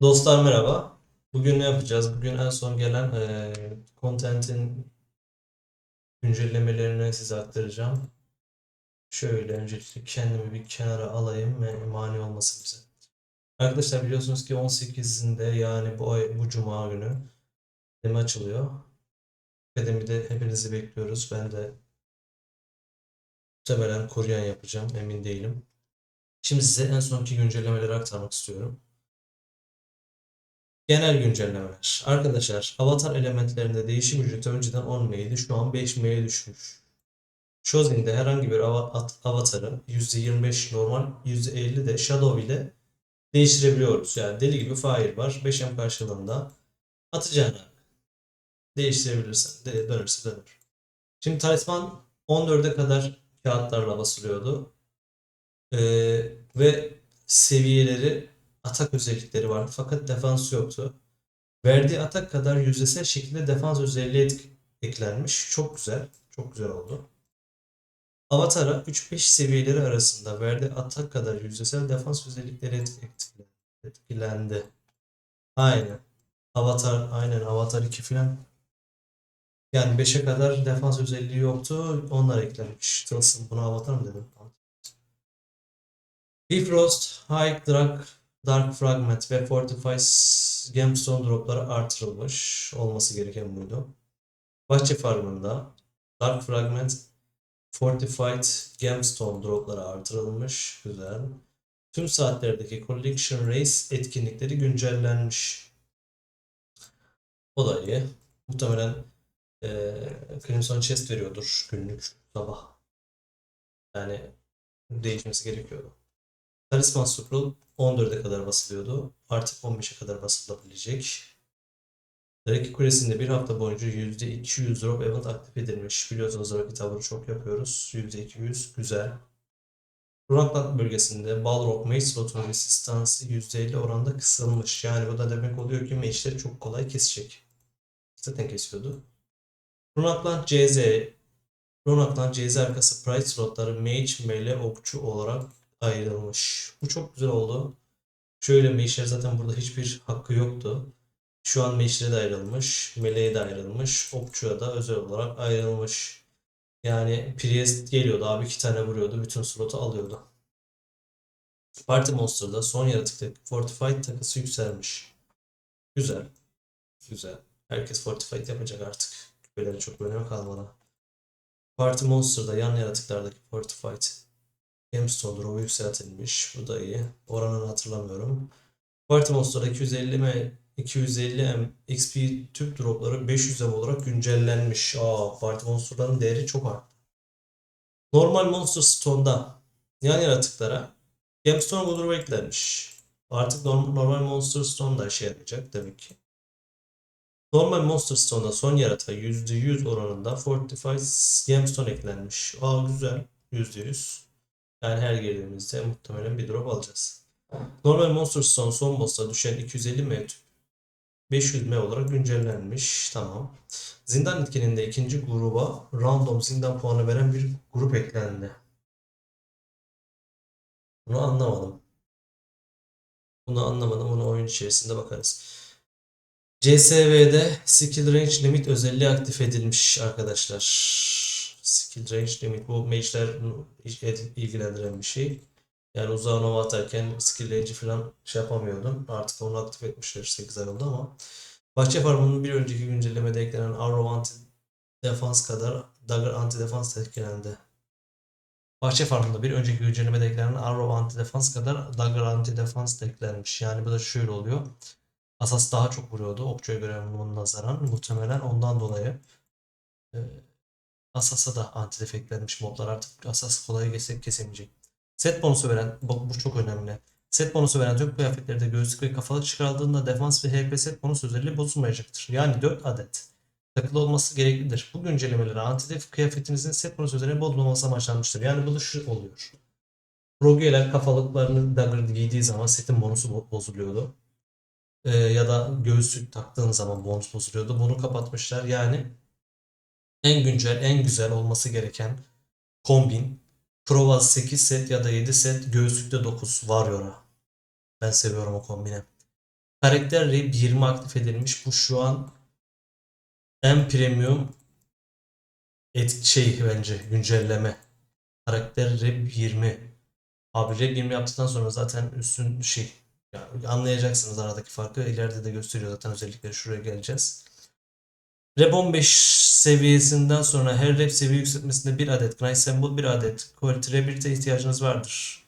Dostlar merhaba. Bugün ne yapacağız? Bugün en son gelen eee content'in güncellemelerini size aktaracağım. Şöyle öncelikle kendimi bir kenara alayım ve mani olmasın bize. Arkadaşlar biliyorsunuz ki 18'inde yani bu ay bu cuma günü akademi açılıyor. Akademide hepinizi bekliyoruz. Ben de muhtemelen Korean yapacağım. Emin değilim. Şimdi size en sonki güncellemeleri aktarmak istiyorum. Genel güncellemeler. Arkadaşlar avatar elementlerinde değişim ücreti önceden 10 M'ydi. Şu an 5 M'ye düşmüş. Chosen'de herhangi bir at- avatarı %25 normal, %50 de Shadow ile değiştirebiliyoruz. Yani deli gibi Fire var. 5M karşılığında atacağını değiştirebilirsen de dönerse döner. Şimdi talisman 14'e kadar kağıtlarla basılıyordu. Ee, ve seviyeleri atak özellikleri vardı fakat defans yoktu. Verdiği atak kadar yüzdesel şekilde defans özelliği eklenmiş. Çok güzel. Çok güzel oldu. Avatar'a 3-5 seviyeleri arasında verdiği atak kadar yüzdesel defans özellikleri et- etkile- etkilendi. Aynen. Avatar, aynen Avatar 2 falan. Yani 5'e kadar defans özelliği yoktu. Onlar eklenmiş. Tılsım buna Avatar mı dedim? Bifrost, High Dark, Dark Fragment ve Fortify Gemstone dropları artırılmış. Olması gereken buydu. Bahçe farmında Dark Fragment, Fortified Gemstone dropları artırılmış. Güzel. Tüm saatlerdeki Collection Race etkinlikleri güncellenmiş. O da iyi. Muhtemelen eee Crimson Chest veriyordur günlük sabah. Yani değişmesi gerekiyordu. Talisman Scroll 14'e kadar basılıyordu. Artık 15'e kadar basılabilecek. Drake Kulesi'nde bir hafta boyunca %200 drop event aktif edilmiş. Biliyorsunuz Rocky Tower'ı çok yapıyoruz. %200 güzel. Runakland bölgesinde Balrog Mage slotun resistansı %50 oranda kısılmış. Yani bu da demek oluyor ki mage'leri çok kolay kesecek. Zaten kesiyordu. Runakland CZ Runakland CZ arkası Pride slotları Mage, Melee, Okçu olarak ayrılmış. Bu çok güzel oldu. Şöyle mage'ler zaten burada hiçbir hakkı yoktu. Şu an mage'lere de ayrılmış. Meleğe de ayrılmış. Okçuya da özel olarak ayrılmış. Yani Priest geliyordu abi iki tane vuruyordu. Bütün slotu alıyordu. Party Monster'da son yaratıktaki Fortified takısı yükselmiş. Güzel. Güzel. Herkes Fortified yapacak artık. Küpelerin çok önemi kalmadı. Party Monster'da yan yaratıklardaki Fortified Gemstone drop'u yükseltilmiş. Bu da iyi. Oranını hatırlamıyorum. Party Monster'da 250 m 250 m XP tüp dropları 500 m olarak güncellenmiş. Aa, Party Monster'ların değeri çok arttı. Normal Monster Stone'da yan yaratıklara Gemstone Woodrop eklenmiş. Artık normal, normal Monster Stone da işe yarayacak demek ki. Normal Monster Stone'da son yaratığa %100 oranında Fortified Gemstone eklenmiş. Aa güzel. %100. Yani her girdiğimizde muhtemelen bir drop alacağız. Normal Monster Stone son boss'a düşen 250 M tüp 500 M olarak güncellenmiş. Tamam. Zindan etkinliğinde ikinci gruba random zindan puanı veren bir grup eklendi. Bunu anlamadım. Bunu anlamadım. Bunu oyun içerisinde bakarız. CSV'de Skill Range Limit özelliği aktif edilmiş arkadaşlar. Range Limit bu mage'ler ilgilendiren bir şey. Yani uzağa nova atarken skill range'i falan şey yapamıyordum. Artık onu aktif etmişler 8 ay oldu ama. Bahçe Farmı'nın bir önceki güncellemede eklenen Arrow Anti Defans kadar Dagger Anti Defans da eklendi. Bahçe Farmı'nda bir önceki güncellemede eklenen Arrow Anti Defans kadar Dagger Anti Defans eklenmiş. Yani bu da şöyle oluyor. Asas daha çok vuruyordu okçuya göre bunun nazaran. Muhtemelen ondan dolayı e, Asas'a da anti eklenmiş moblar artık Asas kolay kese, kesemeyecek. Set bonusu veren, bak bu çok önemli. Set bonusu veren tüm kıyafetlerde gözlük ve kafalık çıkarıldığında defans ve HP set bonus özelliği bozulmayacaktır. Yani 4 adet takılı olması gereklidir. Bu güncellemelere anti-def kıyafetinizin set bonus özelliği bozulmaması amaçlanmıştır. Yani bu da şu oluyor. Rogue'ler kafalıklarını dagger giydiği zaman setin bonusu bo- bozuluyordu. Ee, ya da göğüslük taktığın zaman bonus bozuluyordu. Bunu kapatmışlar. Yani en güncel, en güzel olması gereken kombin Provaz 8 set ya da 7 set, göğüslükte 9 Warrior'a. Ben seviyorum o kombini. Karakter Rap 20 aktif edilmiş. Bu şu an en premium et şey bence güncelleme. Karakter Rap 20. Abi Rap 20 yaptıktan sonra zaten üstün şey yani anlayacaksınız aradaki farkı. İleride de gösteriyor zaten özellikleri. Şuraya geleceğiz. Rap 15 seviyesinden sonra her rap seviye yükseltmesinde bir adet Knight sembol, bir adet Quality Rebirth'e ihtiyacınız vardır.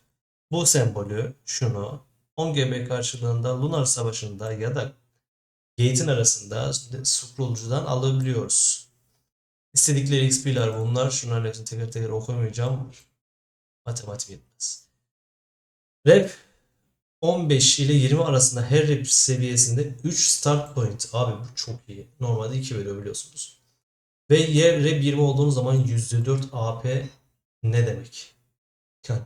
Bu sembolü, şunu 10 GB karşılığında Lunar Savaşı'nda ya da Gate'in arasında scrollcudan alabiliyoruz. İstedikleri XP'ler bunlar. Şunların hepsini teker teker okumayacağım. Matematik yetmez. Rap 15 ile 20 arasında her rap seviyesinde 3 start point. Abi bu çok iyi. Normalde 2 veriyor biliyorsunuz. Ve yer rap 20 olduğunuz zaman %4 AP ne demek? Yani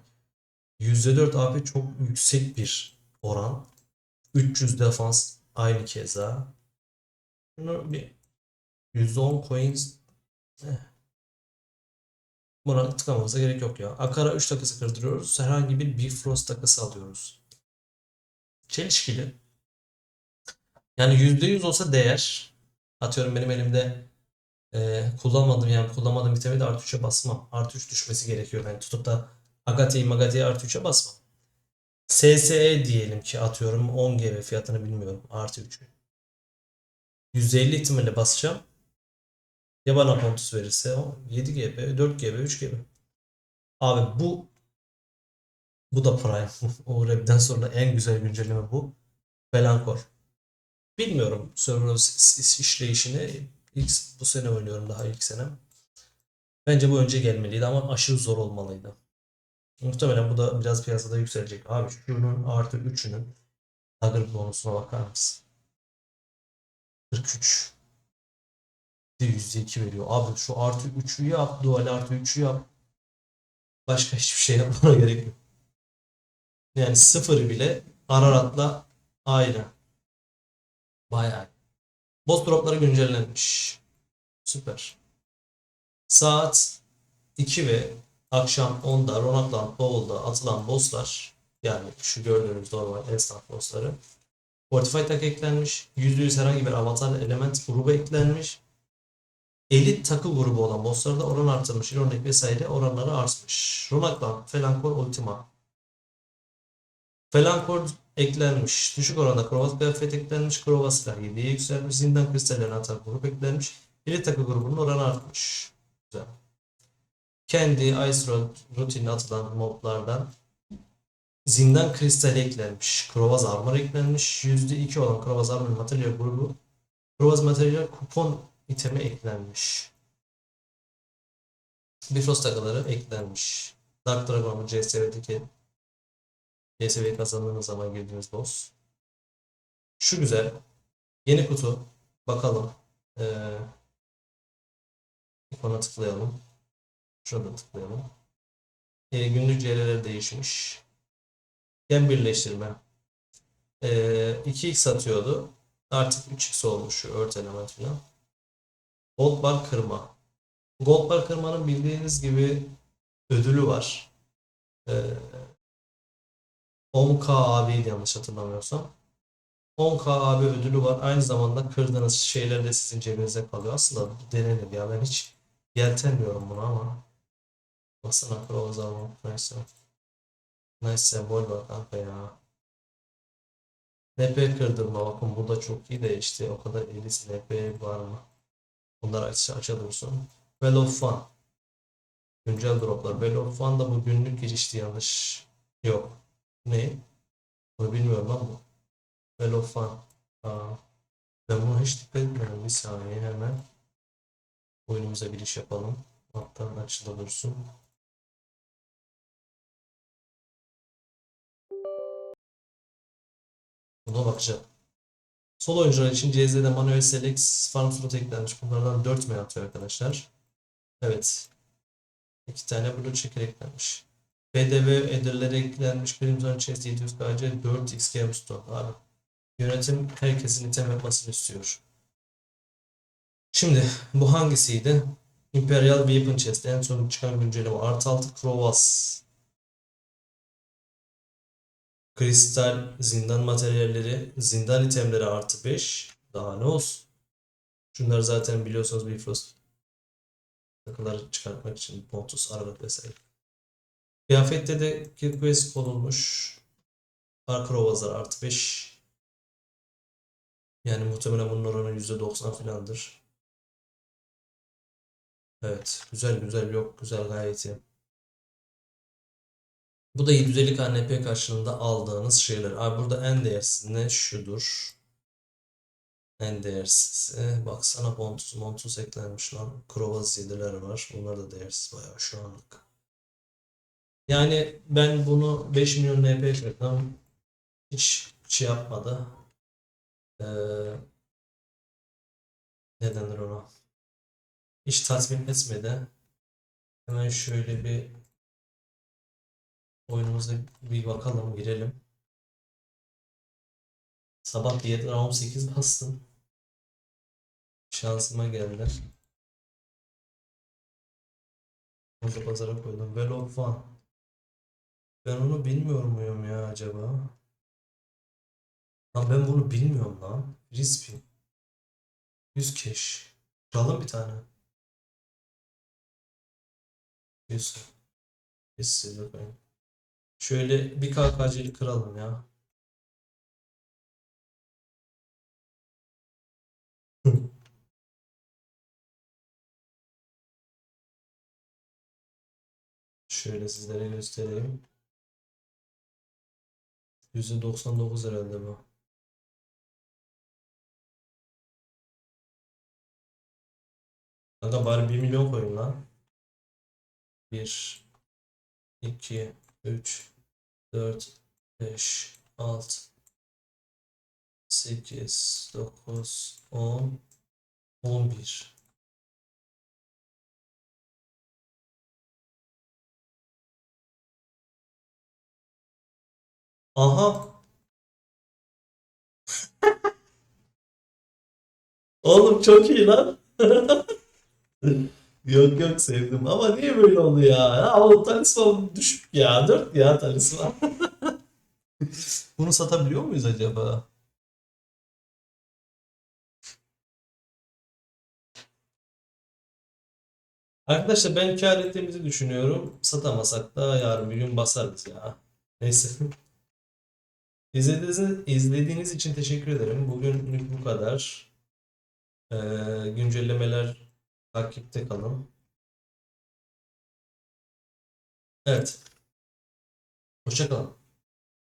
%4 AP çok yüksek bir oran. 300 defans aynı keza. Bunu bir %10 coins eh. Buna tıklamamıza gerek yok ya. Akara 3 takısı kırdırıyoruz. Herhangi bir Bifrost takısı alıyoruz. Çelişkili. Yani %100 olsa değer. Atıyorum benim elimde e, kullanmadığım yani kullanmadığım itemi de artı 3'e basmam. Artı 3 düşmesi gerekiyor. Yani tutup da Agate'yi Magate'yi artı 3'e basmam. SSE diyelim ki atıyorum 10 GB fiyatını bilmiyorum. Artı 3'ü. 150 ihtimalle basacağım. Ya bana Pontus verirse o 7 GB, 4 GB, 3 GB. Abi bu bu da Prime. o Reb'den sonra en güzel güncelleme bu. Belankor. Bilmiyorum iş- işleyişini. İlk, bu sene oynuyorum daha ilk senem. Bence bu önce gelmeliydi ama aşırı zor olmalıydı. Muhtemelen bu da biraz piyasada yükselecek. Abi şunun artı 3'ünün Dagger bonusuna bakar mısın? 43. %2 veriyor. Abi şu artı 3'ü yap. Dual artı 3'ü yap. Başka hiçbir şey yapmana gerek yok. Yani sıfır bile Ararat'la aynı. Bayağı. Boss dropları güncellenmiş. Süper. Saat 2 ve akşam 10'da Ronakland Bowl'da atılan bosslar yani şu gördüğünüz normal instant bossları Fortify tag eklenmiş. %100 herhangi bir avatar element grubu eklenmiş. Elit takı grubu olan bosslarda oran artırmış. Ironik vesaire oranları artmış. Ronakland, Felankor, Ultima. Felankor eklenmiş. Düşük oranda Krovaz kıyafet eklenmiş. Krovaz silah 7'ye yükselmiş. Zindan kristallerine atar grup eklenmiş. Elit takı grubunun oranı artmış. Güzel. Kendi Ice Road rutinine atılan modlardan Zindan kristali eklenmiş. Krovaz armor eklenmiş. %2 olan Krovaz armor materyal grubu Krovaz materyal kupon itemi eklenmiş. Bifrost takıları eklenmiş. Dark Dragon'un CSV'deki CSV'yi kazandığınız zaman girdiğiniz boss. Şu güzel. Yeni kutu. Bakalım. Ee, ikona tıklayalım. Şurada tıklayalım. Ee, günlük CL'ler değişmiş. Gen birleştirme. Ee, 2x atıyordu. Artık 3x olmuş şu ört element falan. Gold bar kırma. Gold bar kırmanın bildiğiniz gibi ödülü var. Ee, 10k AB'ydi yanlış hatırlamıyorsam. 10k AB ödülü var. Aynı zamanda kırdığınız şeyler de sizin cebinize kalıyor. Aslında denenir ya. Ben hiç yeltenmiyorum buna ama. Basın akıl o zaman. Neyse. Nice sembol var kanka ya. NP kırdırma bakın bu da çok iyi de işte o kadar elis NP var mı? Bunları aç açalım Well of Fun. Güncel droplar. Well of Fun da bu günlük girişti yanlış. Yok. Ne? Bunu bilmiyorum ama Fun. Aa. Ben buna hiç dikkat etmedim. Bir saniye hemen. Oyunumuza giriş yapalım. Hatta açılı dursun. Buna bakacağım. Sol oyuncular için CZ'de manuel select farm slot eklenmiş. Bunlardan 4 mi atıyor arkadaşlar? Evet. 2 tane blue checker eklenmiş. BDV ederleri eklenmiş. Crimson Chest 700 KC 4x Gemstone. Abi. Yönetim herkesin item yapmasını istiyor. Şimdi bu hangisiydi? Imperial Weapon Chest en son çıkan güncelleme. Artı 6 Krovas. Kristal zindan materyalleri, zindan itemleri artı 5. Daha ne olsun? Şunlar zaten biliyorsunuz Bifrost takıları çıkartmak için Pontus, Aralık vesaire. Kıyafette de Kirquest konulmuş. Parkur Ovazlar artı 5. Yani muhtemelen bunun oranı %90 filandır. Evet. Güzel güzel yok. Güzel gayet iyi. Bu da 750 KNP karşılığında aldığınız şeyler. Abi burada en değersiz ne? Şudur. En değersiz. E, baksana Pontus Montus eklenmiş lan. Krovaz 7'ler var. Bunlar da değersiz bayağı şu anlık. Yani ben bunu 5 milyon NP kırdım. Hiç şey yapmadı. Ee, ne denir ona? Hiç tatmin etmedi. Hemen şöyle bir oyunumuza bir bakalım, girelim. Sabah 7 round 8 bastım. Şansıma geldi. Burada pazara koydum. Well of One. Ben onu bilmiyor muyum ya acaba? Lan ben bunu bilmiyorum lan. Rispin. 100 cash. Çalalım bir tane. 100. 100 silver coin. Şöyle bir KKC'li kıralım ya. Şöyle sizlere göstereyim. %99 herhalde bu. Kanka bari 1 milyon koyun lan. 1 2 3 4 5 6 8 9 10 11 Aha. Oğlum çok iyi lan. Yok yok sevdim ama niye böyle oldu ya? Ya o talisman düşük ya. 4 ya talisman. Bunu satabiliyor muyuz acaba? Arkadaşlar ben kâr ettiğimizi düşünüyorum. Satamasak da yarın bir gün basarız ya. Neyse. İzlediğiniz, izlediğiniz için teşekkür ederim. Bugünlük bu kadar. Ee, güncellemeler takipte kalın. Evet. Hoşça kalın.